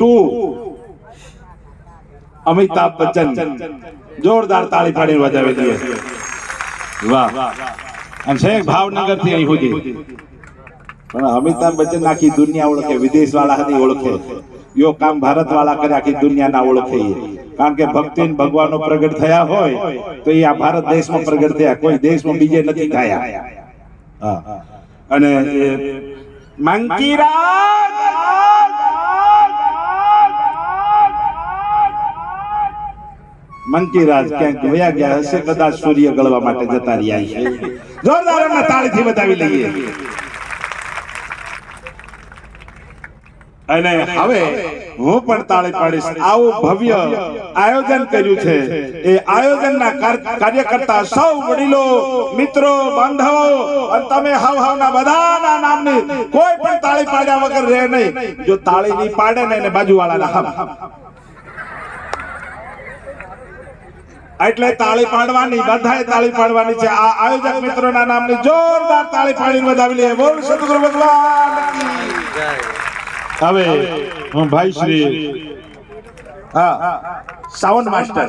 Two Amitabh Bachchan જોરદાર તાળી પાડીને વધાવી દઈએ વાહ અને છે ભાવનગરથી અહીં સુધી. પણ અમિતાભ બચ્ચન આખી દુનિયા ઓળખે વિદેશ વાળા હતી ઓળખે. યો કામ ભારત વાળા કરે, આખી દુનિયા ના ઓળખે કારણ કે ભક્તિ ને ભગવાનો પ્રગટ થયા હોય, તો એ આ ભારત દેશમાં પ્રગટ થયા. કોઈ દેશમાં બીજે નથી થયા. અને, એ મંકીરાજ ક્યાંક વયા ગયા હશે કદાચ સૂર્ય ગળવા માટે જતા રહ્યા છે જોરદાર એમને તાળીથી બતાવી લઈએ. અને હવે હું પણ તાળી પાડીશ. આવું ભવ્ય આયોજન કર્યું છે. એ આયોજનના કાર- કાર્યકર્તા સૌ વડીલો મિત્રો બાંધવો અને તમે હાવ હાવના બધાના નામની કોઈ પણ તાળી પાડ્યા વગર રહે નહીં. જો તાળી નહીં પાડે ને એને બાજુવાળાના હામ એટલે તાળી પાડવાની બધાએ તાળી પાડવાની છે. આ આયોજક મિત્રોના નામની જોરદાર તાળી પાડીને વધાવી લઈએ બોલ સદગુરુ ભગવાન. હવે હું ભાઈ શ્રી હા સાઉન્ડ માસ્ટર.